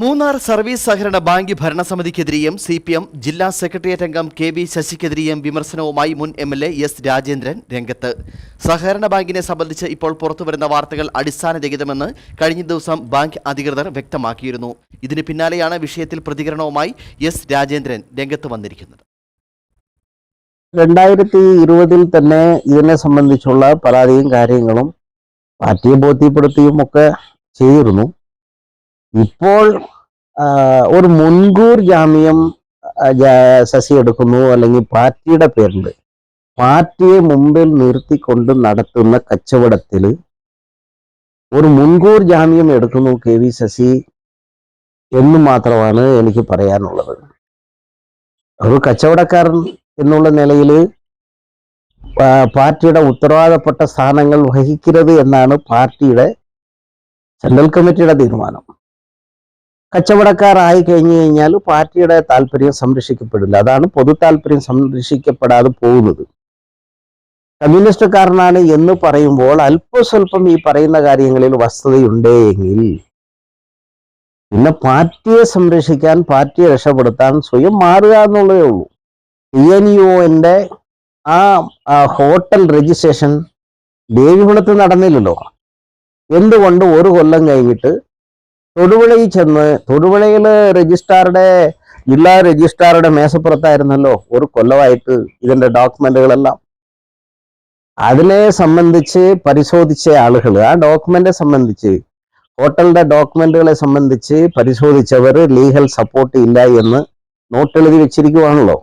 Munnar service സഹകരണ bank ഭരണസമിതിക്കെതിരെയും C P M ജില്ലാ സെക്രട്ടേറിയറ്റ് അംഗം കെ വി ശശിക്കെതിരെയും വിമർശനവുമായി മുൻ M L A S Rajendran രംഗത്ത്. സഹകരണ ബാങ്കിനെ സംബന്ധിച്ച് ഇപ്പോൾ പുറത്തുവരുന്ന വാർത്തകൾ അടിസ്ഥാനരഹിതമെന്ന് കഴിഞ്ഞ ദിവസം ബാങ്ക് അധികൃതർ വ്യക്തമാക്കിയിരുന്നു. ഇതിന് പിന്നാലെയാണ് വിഷയത്തിൽ പ്രതികരണവുമായി എസ് രാജേന്ദ്രൻ രംഗത്ത് വന്നിരിക്കുന്നത്. രണ്ടായിരത്തി ഇരുപതിൽ തന്നെ ഇതിനെ സംബന്ധിച്ചുള്ള പരാതിയും കാര്യങ്ങളും പാർട്ടിയെ ബോധ്യപ്പെടുത്തിയും ഒക്കെ ചെയ്തിരുന്നു. ഇപ്പോൾ ഒരു മുൻകൂർ ജാമ്യം ശശി എടുക്കുന്നു അല്ലെങ്കിൽ പാർട്ടിയുടെ പേരിൽ പാർട്ടിയെ മുമ്പിൽ നിർത്തിക്കൊണ്ട് നടത്തുന്ന കച്ചവടത്തിൽ ഒരു മുൻകൂർ ജാമ്യം എടുക്കുന്നു കെ വി ശശി എന്ന് മാത്രമാണ് എനിക്ക് പറയാനുള്ളത്. ഒരു കച്ചവടക്കാരൻ എന്നുള്ള നിലയിൽ പാർട്ടിയുടെ ഉത്തരവാദപ്പെട്ട സ്ഥാനങ്ങൾ വഹിക്കരുത് എന്നാണ് പാർട്ടിയുടെ സെൻട്രൽ കമ്മിറ്റിയുടെ തീരുമാനം. കച്ചവടക്കാരായി കഴിഞ്ഞു കഴിഞ്ഞാൽ പാർട്ടിയുടെ താല്പര്യം സംരക്ഷിക്കപ്പെടില്ല. അതാണ് പൊതു താല്പര്യം സംരക്ഷിക്കപ്പെടാതെ പോകുന്നത്. കമ്മ്യൂണിസ്റ്റുകാരനാണ് എന്ന് പറയുമ്പോൾ അല്പസ്വല്പം ഈ പറയുന്ന കാര്യങ്ങളിൽ വസ്തുതയുണ്ടെങ്കിൽ പിന്നെ പാർട്ടിയെ സംരക്ഷിക്കാൻ പാർട്ടിയെ രക്ഷപ്പെടുത്താൻ സ്വയം മാറുക എന്നുള്ളതേ ഉള്ളൂ. ടി എൻ യുവിന്റെ ആ ഹോട്ടൽ രജിസ്ട്രേഷൻ ദേവികുളത്ത് നടന്നില്ലല്ലോ. എന്തുകൊണ്ട് ഒരു കൊല്ലം കഴിഞ്ഞിട്ട് തൊടുപുഴയിൽ ചെന്ന് തൊടുപുഴയിൽ രജിസ്ട്രാറുടെ ജില്ലാ രജിസ്ട്രാറുടെ മേശപ്പുറത്തായിരുന്നല്ലോ ഒരു കൊല്ലമായിട്ട് ഇതിന്റെ ഡോക്യുമെന്റുകളെല്ലാം. അതിനെ സംബന്ധിച്ച് പരിശോധിച്ച ആളുകൾ ആ ഡോക്യുമെന്റെ സംബന്ധിച്ച് ഹോട്ടലിന്റെ ഡോക്യുമെന്റുകളെ സംബന്ധിച്ച് പരിശോധിച്ചവർ ലീഗൽ സപ്പോർട്ട് ഇല്ല എന്ന് നോട്ടെഴുതി വെച്ചിരിക്കുവാണല്ലോ.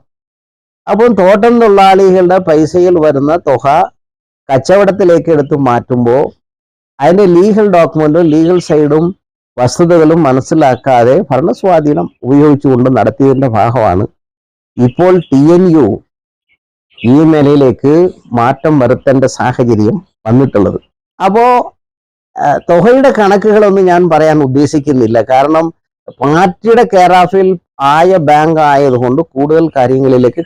അപ്പം തോട്ടം തൊഴിലാളികളുടെ പൈസയിൽ വരുന്ന തുക കച്ചവടത്തിലേക്ക് എടുത്ത് മാറ്റുമ്പോൾ അതിന്റെ ലീഗൽ ഡോക്യുമെന്റും ലീഗൽ സൈഡും വസ്തുതകളും മനസ്സിലാക്കാതെ ഭരണസ്വാധീനം ഉപയോഗിച്ചുകൊണ്ട് നടത്തിയതിന്റെ ഭാഗമാണ്. ഇപ്പോൾ ടി എൻ യു ഈ നിലയിലേക്ക് മാറ്റം വരുത്തേണ്ട സാഹചര്യം വന്നിട്ടുള്ളത്. അപ്പോ ആ, തുകയുടെ കണക്കുകളൊന്നും ഞാൻ പറയാൻ ഉദ്ദേശിക്കുന്നില്ല. കാരണം പാർട്ടിയുടെ കെയർ ആയ ബാങ്ക് ആയതുകൊണ്ട് കൂടുതൽ കാര്യങ്ങളിലേക്ക്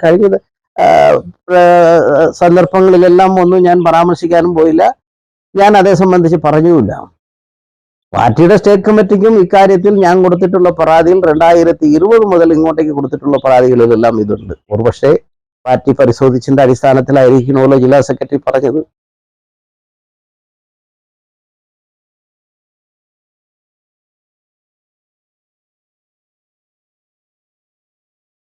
പ്ര- സന്ദർഭങ്ങളിലെല്ലാം ഒന്നും ഞാൻ പരാമർശിക്കാനും പോയില്ല. ഞാൻ അതേ സംബന്ധിച്ച് പറഞ്ഞുമില്ല. പാർട്ടിയുടെ സ്റ്റേറ്റ് കമ്മിറ്റിക്കും ഇക്കാര്യത്തിൽ ഞാൻ കൊടുത്തിട്ടുള്ള പരാതിയിൽ രണ്ടായിരത്തി ഇരുപത് മുതൽ ഇങ്ങോട്ടേക്ക് കൊടുത്തിട്ടുള്ള പരാതികളിലെല്ലാം ഇതുണ്ട്. ഒരുപക്ഷെ പാർട്ടി പരിശോധിച്ചതിന്റെ അടിസ്ഥാനത്തിലായിരിക്കണമല്ലോ ജില്ലാ സെക്രട്ടറി പറഞ്ഞത്.